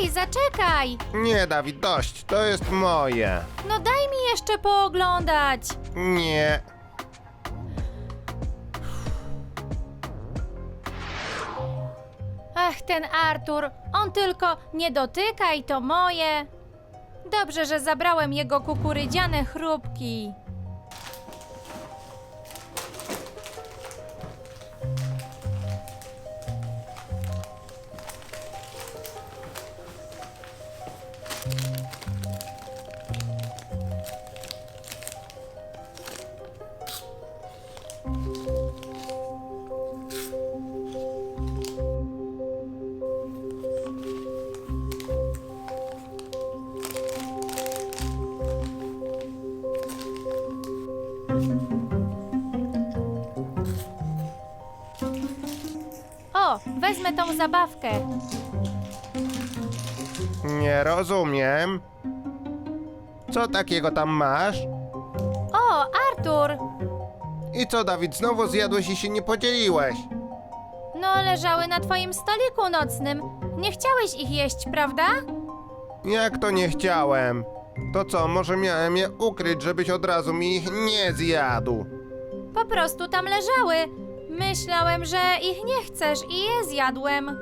Ej, zaczekaj! Nie, Dawid, dość, to jest moje. No daj mi jeszcze pooglądać. Nie. Ach, ten Artur, on tylko nie dotykaj, to moje. Dobrze, że zabrałem jego kukurydziane chrupki. O, wezmę tą zabawkę. Nie rozumiem. Co takiego tam masz? O, Artur! I co, Dawid, znowu zjadłeś i się nie podzieliłeś? No, leżały na twoim stoliku nocnym. Nie chciałeś ich jeść, prawda? Jak to nie chciałem? To co, może miałem je ukryć, żebyś od razu mi ich nie zjadł? Po prostu tam leżały. Myślałem, że ich nie chcesz i je zjadłem.